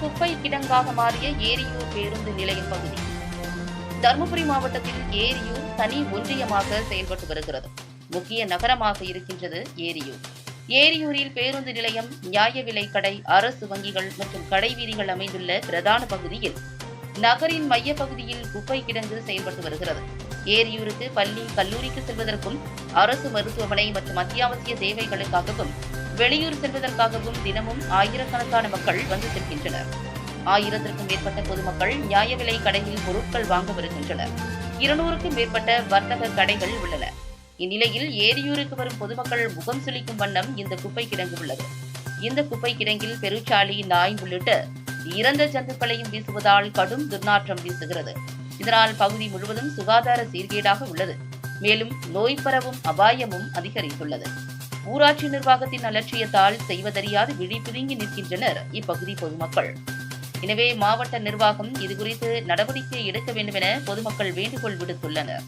குப்பை கிடங்காக மாறிய ஏரியூர் பேருந்து நிலையம் பகுதி. தருமபுரி மாவட்டத்தில் ஏரியூர் தனி ஒன்றியமாக செயல்பட்டு வருகிறது. முக்கிய நகரமாக இருக்கின்றது ஏரியூர். ஏரியூரில் பேருந்து நிலையம் நியாய விலை கடை அரசு வங்கிகள் மற்றும் கடைவீதிகள் அமைந்துள்ள பிரதான பகுதியில் நகரின் மையப்பகுதியில் குப்பை கிடங்கு செயல்பட்டு வருகிறது. ஏரியூருக்கு பள்ளி கல்லூரிக்கு செல்வதற்கும் அரசு மருத்துவமனை மற்றும் அத்தியாவசிய தேவைகளுக்காகவும் வெளியூர் செல்வதற்காகவும் தினமும் ஆயிரக்கணக்கான மக்கள் வந்து செல்கின்றனர். ஆயிரத்திற்கும் மேற்பட்ட பொதுமக்கள் நியாய விலை கடையில் பொருட்கள் வாங்க வருகின்றனர். இருநூறுக்கும் மேற்பட்ட வர்த்தக கடைகள் உள்ளன. இந்நிலையில் ஏரியூருக்கு வரும் பொதுமக்கள் முகம் சுளிக்கும் வண்ணம் இந்த குப்பை கிடங்கு உள்ளது. இந்த குப்பை கிடங்கில் பெருச்சாளி நாய் உள்ளிட்ட இறந்த ஜந்துக்களையும் வீசுவதால் கடும் துர்நாற்றம் வீசுகிறது. இதனால் பகுதி முழுவதும் சுகாதார சீர்கேடாக உள்ளது. மேலும் நோய் பரவும் அபாயமும் அதிகரித்துள்ளது. ஊராட்சி நிர்வாகத்தின் அலட்சியத்தால் செய்வதறியாது விழி பிதுங்கி நிற்கின்றனர் இப்பகுதி பொதுமக்கள். எனவே மாவட்ட நிர்வாகம் இதுகுறித்து நடவடிக்கை எடுக்க வேண்டும் என பொதுமக்கள் வேண்டுகோள் விடுத்துள்ளனர்.